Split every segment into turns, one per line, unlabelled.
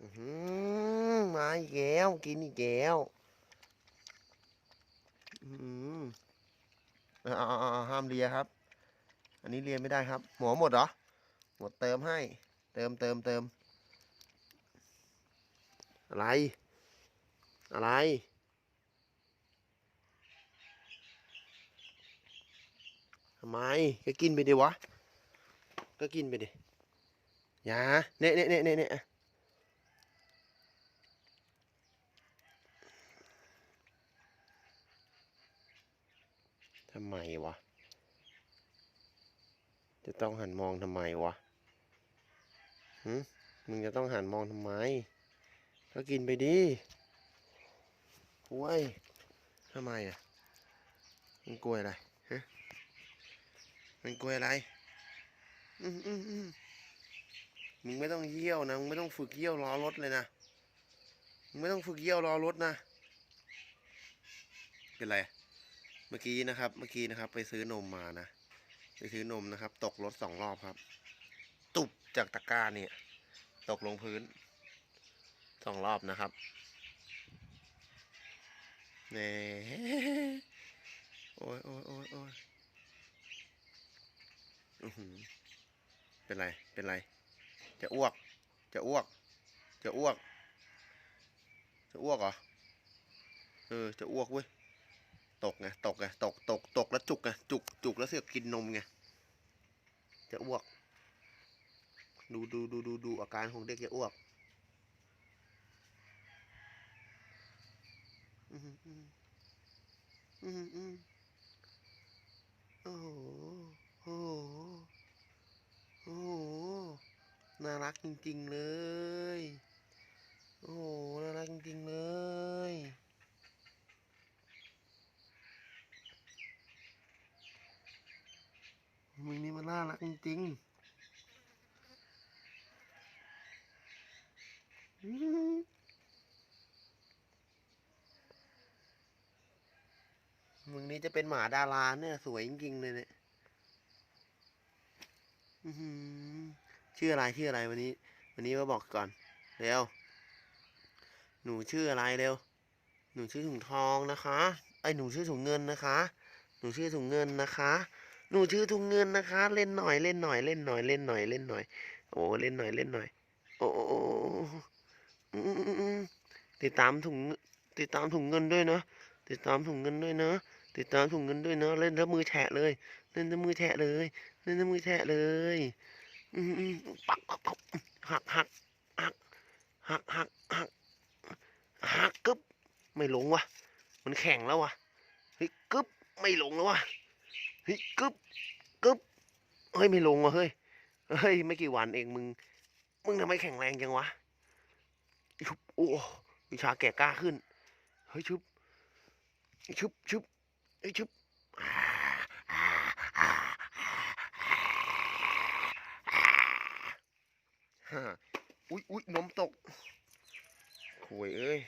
อื้อหือมาอีกแล้วกินอีกแล้วอืมอาเอาห้ามเลียครับ อันนี้เลียไม่ได้ครับ หมอหมดเหรอ หมดเติมให้ เติมเติมเติม อะไร อะไรทำไมก็กินไปดิวะ ก็กินไปดิ อย่า เนะเนะเนะเนะเนะ ทำไมวะ จะต้องหันมองทำไมวะหืมมึงจะต้องหันมองทำไม ก็กินไปดิโว้ยทำไมอะมึงกลัวอะไรฮะมึงกลัวอะไร อืมอืมอืมมึงไม่ต้องเยี่ยวนะ มึงไม่ต้องฝึกเยี่ยวรอรถเลยนะ มึงไม่ต้องฝึกเยี่ยวรอรถนะ เป็นไร เมื่อกี้นะครับ เมื่อกี้นะครับ ไปซื้อนมมานะ ไปซื้อนมนะครับ ตกรถสองรอบครับ ตุบจากตะกร้าเนี่ย ตกลงพื้นสองรอบนะครับเน่โอ้ยโอ้ยโอ้ยโอ้ยเป็นไร เป็นไร จะอ้วก จะอ้วก จะอ้วก จะอ้วกเหรอ เออ จะอ้วกเว้ย ตกไงตกไงตกตกตกแล้วจุกไงจุกจุกแล้วเสือกกินนมไงจะอ้วก ดูดูดูดูดูอาการของเด็กจะอ้วกอืมอืมอืมอืมโอ้โหโอ้โหโอ้โหน่ารักจริง ๆ เลย โอ้โหน่ารักจริง ๆ เลย มึง น่ารักจริงๆมึงนี่จะเป็นหมาดาราเนี่ย สวยจริงๆเลยเนี่ยชื่ออะไรชื่ออะไรวันนี้ วันนี้มาบอกก่อน เร็ว หนูชื่ออะไรเร็ว หนูชื่อถุงทองนะคะ ไอยหนูชื่อถุงเงินนะคะ หนูชื่อถุงเงินนะคะ หนูชื่อถุงเงินนะคะ เล่นหน่อยเล่นหน่อยเล่นหน่อยเล่นหน่อยเล่นหน่อย โอ้เล่นหน่อยเล่นหน่อย โอ้ติดตามถุงติดตามถุงเงินด้วยนะติดตามถุงเงินด้วยนะติดตามถุงเงินด้วยนะเล่นแล้วมือแฉะเลย เล่นแล้วมือแฉะเลยเล่นแล้วมือแฉะเลยอืมปักปักปักหักหักหักหักหักหักหักกึ๊บไม่ลงวะมันแข็งแล้ววะเฮ้ยกึ๊บไม่ลงแล้ววะ เฮ้ยกึ๊บกึ๊บเฮ้ยไม่ลงว่ะเฮ้ยเฮ้ยไม่กี่วันเองมึง มึงทำไมแข็งแรงจังวะชุบโอ้วิชาแก่กล้าขึ้นเฮ้ยชุบชุบชุบเฮ้ยชุบอุ้ยอุ้ยนมตกโวยเอ้ย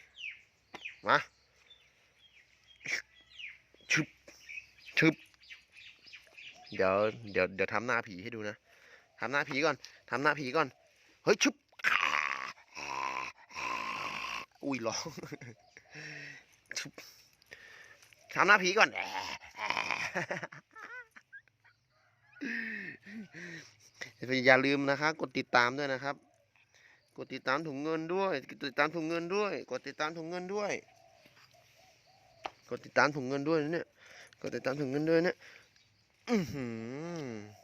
มาชุบชุบ เดี๋ยวเดี๋ยวเดี๋ยวทำหน้าผีให้ดูนะทำหน้าผีก่อนทำหน้าผีก่อน เฮ้ยชุบอุ้ยร้องชุบทำหน้าผีก่อนอย่าลืมนะคะกดติดตามด้วยนะครับ กดติดตามถุงเงินด้วยกดติดตามถุงเงินด้วย กดติดตามถุงเงินด้วย กดติดตามถุงเงินด้วยเนี่ย กดติดตามถุงเงินด้วยเนะ อือหือ